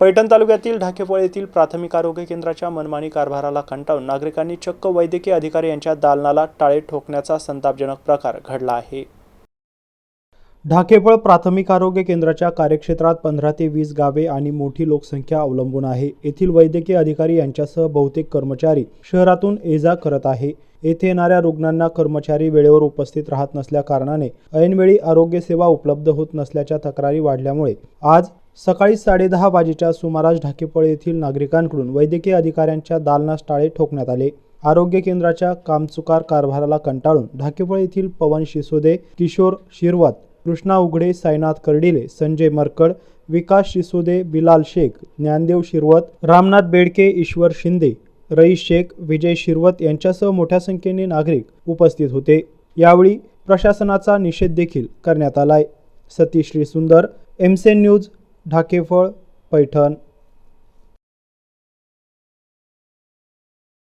पैठण तालुक्यातील ढाकेफळ येथील प्राथमिक आरोग्य केंद्राच्या मनमानी कारभाराला कंटाळून नागरिकांनी चक्क वैद्यकीय अधिकारी यांच्या दालनाला टाळे ठोकण्याचा संतापजनक प्रकार घडला आहे. ढाकेफळ प्राथमिक आरोग्य केंद्राच्या कार्यक्षेत्रात पंधरा ते वीस गावे आणि मोठी लोकसंख्या अवलंबून आहे. येथील वैद्यकीय अधिकारी यांच्यासह बहुतेक कर्मचारी शहरातून ये जा करत आहे. येथे येणाऱ्या रुग्णांना कर्मचारी वेळेवर उपस्थित राहत नसल्या कारणाने ऐनवेळी आरोग्य सेवा उपलब्ध होत नसल्याच्या तक्रारी वाढल्यामुळे आज सकाळी साडेदहा वाजेच्या सुमारास ढाकेपळ येथील नागरिकांकडून वैद्यकीय अधिकाऱ्यांच्या दालनास टाळे ठोकण्यात आले. आरोग्य केंद्राच्या कामचुकार कारभाराला कंटाळून ढाकेपळ येथील पवन शिसोदे किशोर शिरवत कृष्णा उघडे साईनाथ कर्डिले संजय मरकड विकास शिसोदे बिलाल शेख ज्ञानदेव शिरवत रामनाथ बेडके ईश्वर शिंदे रईस शेख विजय शिरवत यांच्यासह मोठ्या संख्येने नागरिक उपस्थित होते. यावेळी प्रशासनाचा निषेध देखील करण्यात आलाय. Satish Shrisundar MCN news Dhakephal Paithan